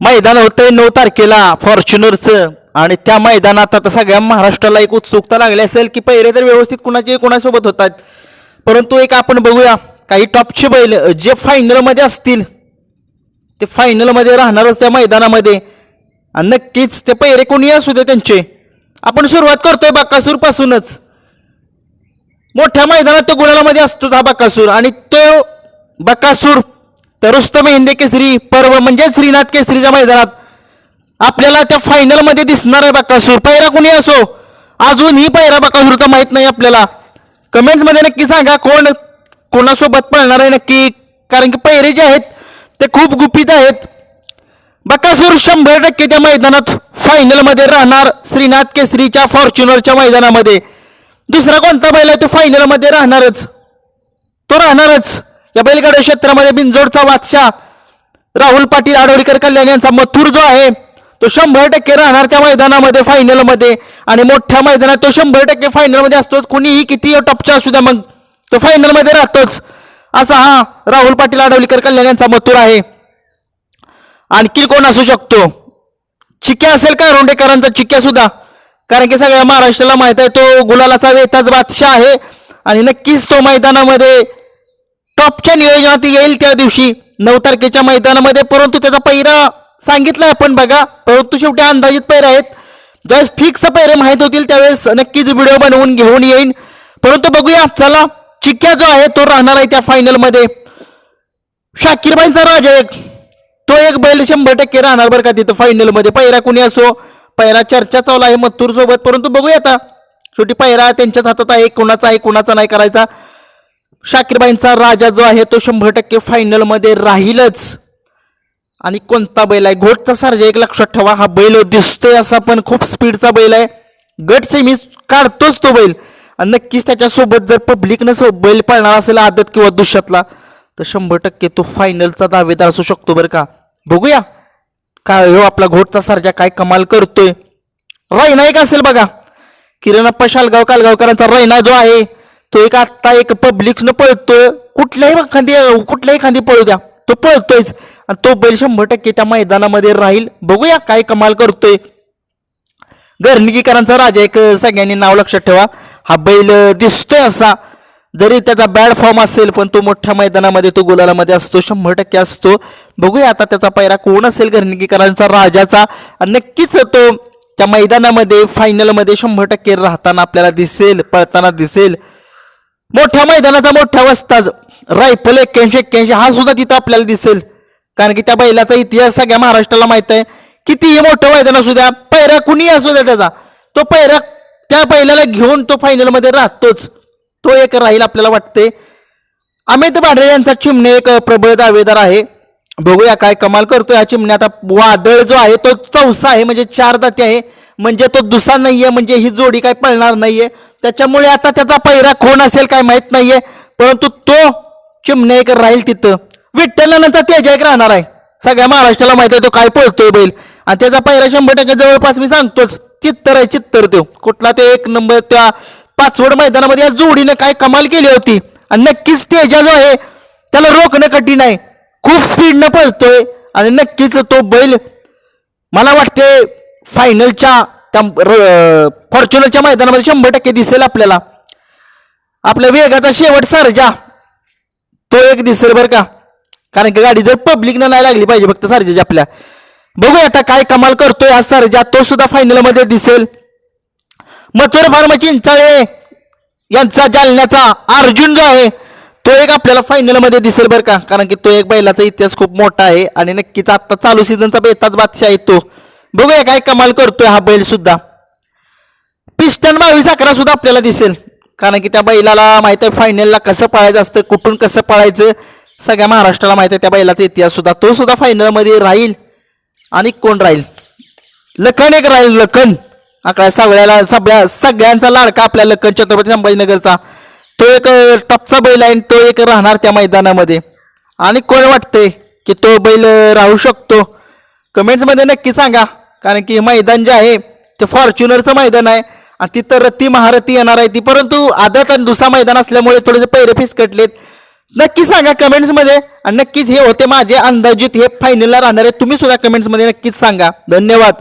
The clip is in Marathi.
मैदान होतंय नऊ तारखेला फॉर्च्युनरचं. आणि त्या मैदानात आता सगळ्या महाराष्ट्राला एक उत्सुकता लागली असेल की पहिले तर व्यवस्थित कुणाचे कोणासोबत होतात. परंतु एक आपण बघूया काही टॉपचे बैल जे फायनलमध्ये असतील ते फायनलमध्ये राहणारच त्या मैदानामध्ये. आणि नक्कीच ते पहिरे कोणी असू दे त्यांचे. आपण सुरुवात करतोय बाकासूर पासूनच मोठ्या मैदानात तो गुलालामध्ये असतोच हा बाकासूर. आणि तो बकासूर तर रुस्तम हिंदे केसरी पर्व म्हणजे श्रीनाथ केसरीच्या मैदानात. आपल्याला त्या फायनलमध्ये दिसणार आहे बकासूर पैरा कुणी असो? अजूनही पैरा बकासूरचा माहीत नाही आपल्याला. कमेंट्समध्ये नक्की सांगा कोण कोणासोबत पळणार आहे नक्की. कारण की पैरे जे आहेत ते खूप गुपित आहेत. बकासूर शंभर टक्के त्या मैदानात फायनलमध्ये राहणार श्रीनाथ केसरीच्या फॉर्च्युनरच्या मैदानामध्ये. दुसरा कोणता बैल आहे तो फायनलमध्ये राहणारच. तो राहणारच. या बैलगाड्या क्षेत्रामध्ये बिनजोडचा बादशाह राहुल पाटील आडवरीकर कल्याण यांचा मथुर जो आहे तो शंभर टक्के राहणार त्या मैदानामध्ये फायनलमध्ये आणि मोठ्या मैदानात तो शंभर टक्के फायनलमध्ये असतोच कुणीही किती टॉपचा असू द्या मग तो फायनलमध्ये राहतोच. असा हा राहुल पाटील आडवलीकर कल्याण यांचा मथुर आहे. आणखी कोण असू शकतो? चिक्या असेल का रोंडेकरांचा चिक्या सुद्धा. कारण की सगळ्या महाराष्ट्राला माहीत आहे तो गुलालाचा वेताच बादशाह आहे. आणि नक्कीच तो मैदानामध्ये टॉपच्या नियोजनात येईल त्या दिवशी. नऊ तारखेच्या मैदानामध्ये परंतु त्याचा पैरा सांगितलाय आपण बघा. परंतु शेवटी अंदाजित पैरे आहेत. ज्यावेळेस फिक्स पैरे माहीत होतील त्यावेळेस नक्कीच व्हिडिओ बनवून घेऊन येईन. परंतु बघूया चला. चिक्क्या जो आहे तो राहणार आहे त्या फायनलमध्ये शाकीरबाईंचा राजा एक. तो एक बैल शंभर टक्के राहणार बरं का तिथं फायनलमध्ये पैरा कुणी असो पैरा चर्चा चालू आहे मथुर सोबत परंतु बघूया आता. शेवटी पैरा त्यांच्याच हातात आहे कुणाचा आहे कुणाचा नाही करायचा. शाकीरबाईंचा राजा जो आहे तो शंभर टक्के फायनलमध्ये राहीलच. आणि कोणता बैल आहे? घोटचा सारजा एक लक्षात ठेवा हा बैल दिसतोय असा पण खूप स्पीडचा बैल आहे. गट सेमी काढतोच तो बैल. आणि नक्कीच त्याच्यासोबत जर पब्लिकनं सो बैल पाळणार असेल आदत किंवा दुष्यातला तर शंभर टक्के तो फायनलचा दावेदार असू शकतो बरं का. बघूया. काय हो आपला घोटचा सारजा काय कमाल करतोय. रैना एक असेल बघा. किरणप्पा शालगाव कालगावकरांचा रैना जो आहे तो एक आत्ता एक पब्लिकनं पळतोय. कुठल्याही एखादी कुठल्याही एखादी पळू द्या. तो पळतोयच. आणि तो बैल शंभर टक्के त्या मैदानामध्ये राहील. बघूया काय कमाल करतोय. गर्निकीकरांचा राजा एक सगळ्यांनी नाव लक्षात ठेवा. हा बैल दिसतोय असा. जरी त्याचा बॅड फॉर्म असेल पण तो मोठ्या मैदानामध्ये तो गुलालामध्ये असतो. शंभर टक्के असतो. बघूया आता त्याचा पैरा कोण असेल गर्निकीकरांचा राजाचा. आणि नक्कीच तो त्या मैदानामध्ये फायनलमध्ये शंभर टक्के राहताना आपल्याला दिसेल पळताना दिसेल. मोठ्या मैदानाचा मोठ्या वस्ताज रायफल एक्क्याऐंशी एक्क्याऐंशी हा सुद्धा तिथं आपल्याला दिसेल. कारण की त्या बैलाचा इतिहास सगळ्या महाराष्ट्राला माहीत आहे. कितीही मोठं मैदान असू द्या पैरा कुणी असू द्या त्याचा तो पैरा त्या बैलाला घेऊन तो फायनलमध्ये राहतोच. तो एक राहील आपल्याला वाटते अमित भांडळे यांचा चिमणे एक प्रबळ दावेदार आहे. बघूया काय कमाल करतो या चिमणे. आता वादळ जो आहे तो चौसा आहे म्हणजे चार दाती आहे. म्हणजे तो दुसा नाहीये म्हणजे ही जोडी काय पळणार नाहीये. त्याच्यामुळे आता त्याचा पैरा कोण असेल काय माहीत नाहीये. परंतु तो चिमण्या एक राहील तिथं. विठ्ठलानंतर तेजा एक राहणार आहे. सगळ्या महाराष्ट्राला माहिती आहे तो काय पळतोय बैल. आणि त्याचा पैरा शंभर टक्के जवळपास मी सांगतोच. चित्तर आहे चित्तर तो. कुठला तो एक नंबर त्या पाचवड मैदानामध्ये या जोडीनं काय कमाल केली होती. आणि नक्कीच तेजा जो आहे त्याला रोखणं कठीण आहे. खूप स्पीडनं पळतोय. आणि नक्कीच तो बैल मला वाटते फायनलच्या त्या फॉर्च्युनरच्या मैदानामध्ये शंभर टक्के दिसेल आपल्याला. आपल्या वेगाचा शेवट सरजा. तो एक दिसेल बरं का. कारण की गाडी जर पब्लिकनं नाही लागली पाहिजे फक्त सरजाची आपल्या. बघूया आता काय कमाल करतोय हा सरजा. तो सुद्धा फायनलमध्ये दिसेल. मथुर फार्म चिंचाळे यांचा जालन्याचा अर्जुन जो आहे तो एक आपल्याला फायनलमध्ये दिसेल बरं का. कारण की तो एक बैलाचा इतिहास खूप मोठा आहे. आणि नक्कीच आत्ता चालू सीझनचा बेताच बादशाह आहे तो. बघूया काय कमाल करतोय हा बैल सुद्धा. पिस्टन बावीस अकरा सुद्धा आपल्याला दिसेल. कारण की त्या बैलाला माहीत आहे फायनलला कसं पळायचं असतं कुठून कसं पळायचं सगळ्या महाराष्ट्राला माहीत आहे त्या बैलाचा इतिहास सुद्धा. तो सुद्धा फायनलमध्ये राहील आणि कोण राहील? लखन एक राहील लखन. अकरा सगळ्याला सगळ्या सगळ्यांचा लाडका आपल्या लखन छत्रपती संभाजीनगरचा. तो एक टॉपचा बैल आहे आणि तो एक राहणार त्या मैदानामध्ये. आणि कोण वाटते की तो बैल राहू शकतो? कमेंट्समध्ये नक्की सांगा. कारण की मैदान जे आहे ते फॉर्च्युनरचं मैदान आहे. आणि तिथं रथी महारथी येणार आहे ती. परंतु आदत आणि दुसरा मैदान असल्यामुळे थोडेसे पैरे फिसकटलेत. नक्की सांगा कमेंट्समध्ये आणि नक्कीच हे होते माझे अंदाजित हे फायनलला राहणार. आहे तुम्ही सुद्धा कमेंट्समध्ये नक्कीच सांगा. धन्यवाद.